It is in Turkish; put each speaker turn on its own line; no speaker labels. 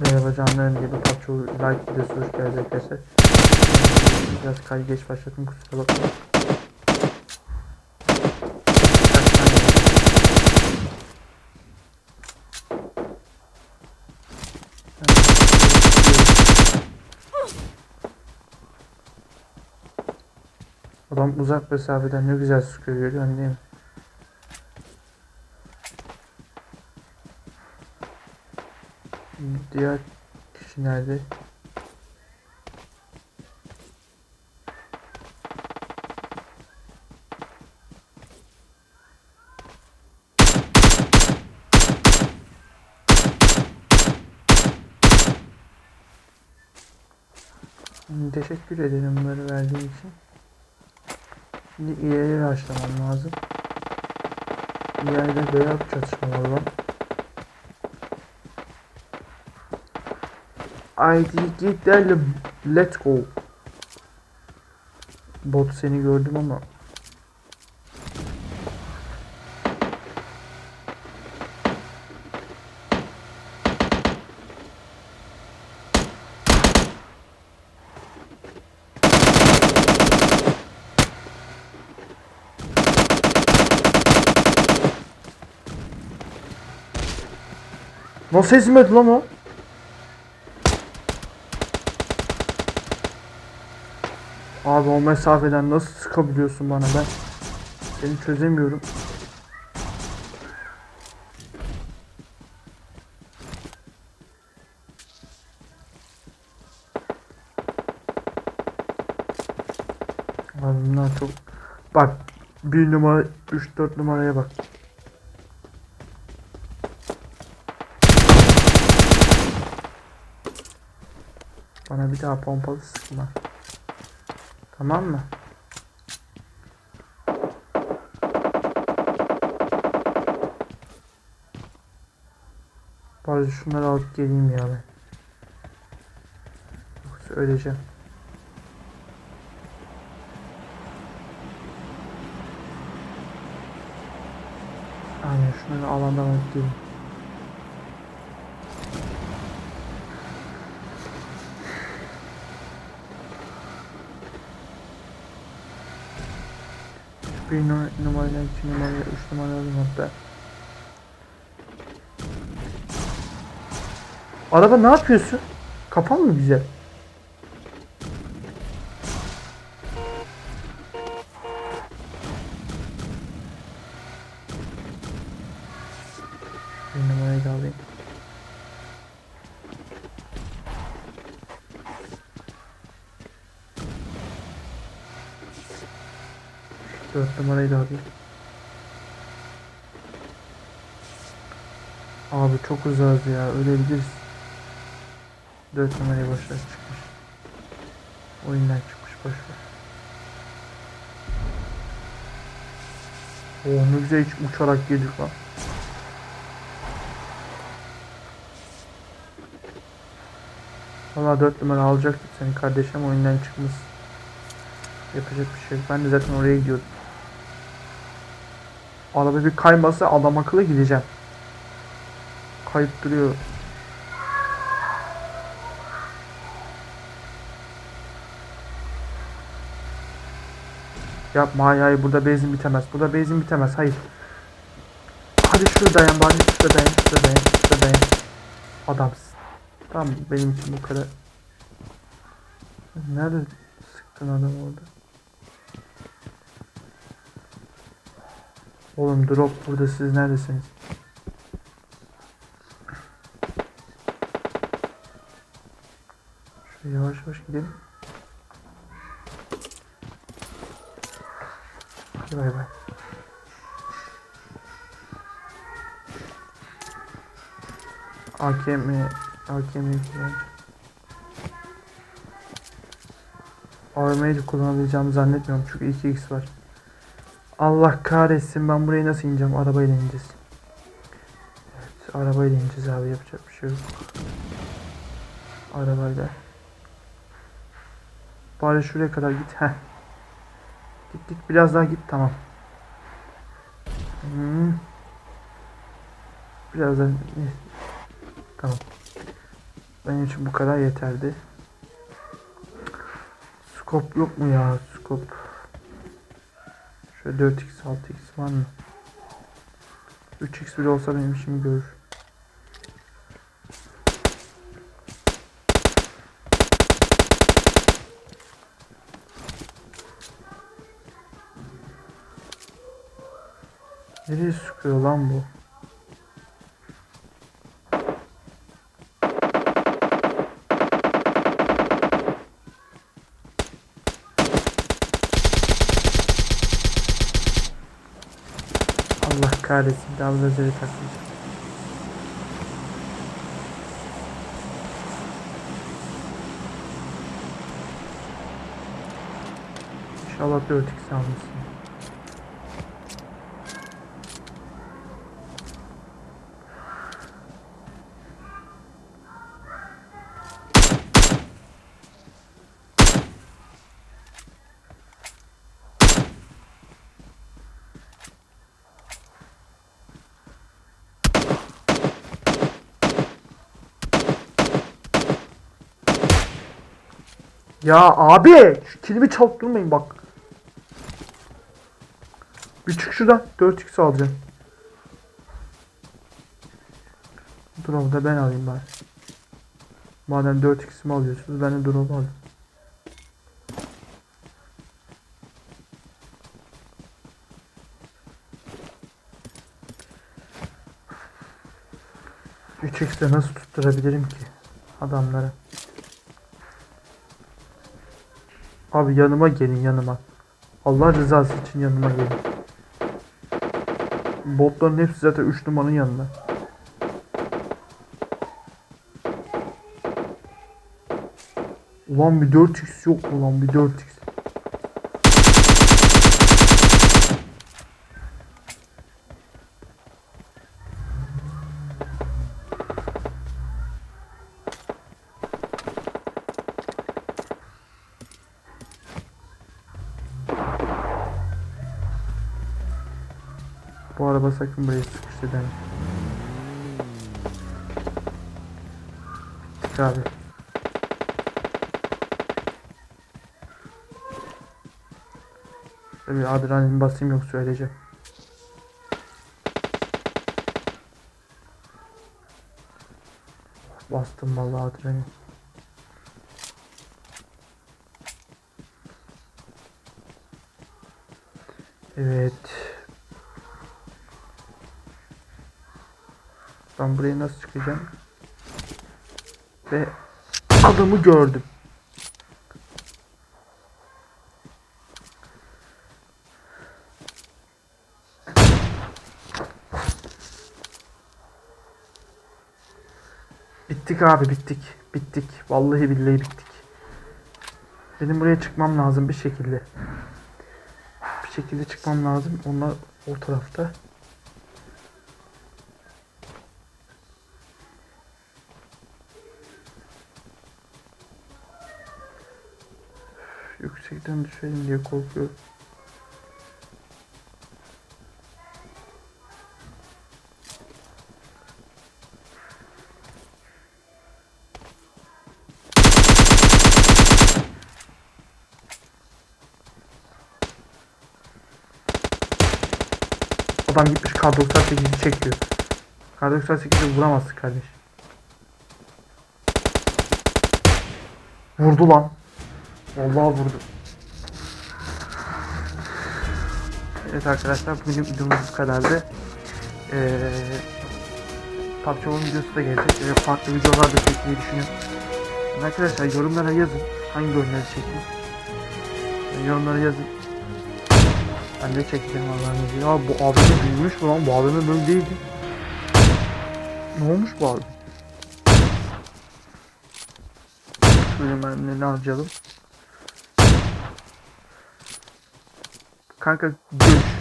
Merhaba canlarım gibi PUBG like videosu hoş geldiniz arkadaşlar. Biraz kay geç başladım kusura bakmayın. Adam uzak mesafeden ne güzel sıkıyor görüyorsun değil mi? Diğer kişi nerede? Hmm, Teşekkür ederim bunları verdiğin için. Şimdi ileri açlamam lazım. İleride beyaz çatışma var Haydi gidelim. Let's go. Bot seni gördüm ama. Nasıl ezmedi lan o? Abi o mesafeden nasıl sıkabiliyorsun bana ben seni çözemiyorum. Abi bunlar çok bak bir numara 3 4 numaraya bak. Bana bir daha pompalı sıkma. Tamam mı? Bari şunları alıp geleyim ya ben. Yoksa öleceğim. Aynen şunları alandan alıp geleyim. Bir nu- numarayla iki numarayla üç numarayla hatta. Araba ne yapıyorsun? Kapan mı bize? 4 numarayı da alayım. Abi çok uzağız ya ölebiliriz. 4 numarayı boşver çıkmış. Oyundan çıkmış boşver. Oh ne güzel hiç uçarak yedik lan. Valla 4 numara alacaktık seni kardeşim oyundan çıkmışsın. Yapacak bir şey yok. Ben de zaten oraya gidiyordum. Araba bir kaymasa adam akıllı gideceğim. Kayıp duruyor. Yapma hayır hayır burada benzin bitemez. Burada benzin bitemez. Hayır. Hadi şurada dayan bari şurada dayan şurada dayan şurada dayan. Adamsın. Tamam benim için bu kadar. Nerede sıktın adam orada? Oğlum drop burada siz neredesiniz? Şöyle yavaş yavaş gidelim. Hadi bay bay. AKM AKM kullan. AVM'yi kullanabileceğimi zannetmiyorum çünkü 2x var. Allah kahretsin ben buraya nasıl ineceğim? Arabayla ineceğiz. Evet arabayla ineceğiz abi yapacak bir şey yok. Arabayla. Bari şuraya kadar git. Heh. Git git biraz daha git tamam. Hmm. Biraz daha tamam. Benim için bu kadar yeterdi. Skop yok mu ya? Skop. Şöyle 4x 6x var mı? 3x bile olsa benim işimi görür. Nereye sıkıyor lan bu? Allah kahretsin. Daha lazeri takmayacağım. İnşallah 4x almışsın. Ya abi şu kilimi çaldırmayın bak. Bir çık şuradan 4x alacağım. Drop'u da ben alayım bari. Madem 4x'imi alıyorsunuz ben de drop'u alayım. Üç x'le nasıl tutturabilirim ki adamları? Abi yanıma gelin yanıma. Allah rızası için yanıma gelin. Botların hepsi zaten 3 numaranın yanında. Ulan bir 4x yok mu lan bir 4x? Bu araba sakın buraya sıkıştı deme. Bittik abi. Tabii adrenalin basayım yok söyleyeceğim. Bastım vallahi adrenalin. Evet. Ben buraya nasıl çıkacağım? Ve adamı gördüm. Bittik abi bittik. Bittik. Vallahi billahi bittik. Benim buraya çıkmam lazım bir şekilde. Bir şekilde çıkmam lazım. Onlar o tarafta. Yüksekten düşelim diye korkuyorum. Adam gitmiş kar 98'i çekiyor. Kar 98'i vuramazsın kardeş. Vurdu lan. Vallahi vurdu. Evet arkadaşlar bugün videomuz bu kadardı. Ee, PUBG Mobile videosu da gelecek ve farklı videolar da çekmeyi düşünüyorum. Arkadaşlar yorumlara yazın hangi oyunları çekeyim. Ee, Yorumlara yazın. Ben de çekeceğim Allah'ın izniyle. Abi bu AVM büyümüş mü lan? Bu AVM böyle değildi. Ne olmuş bu abi? Şöyle ben ne harcayalım. Kanka görüş.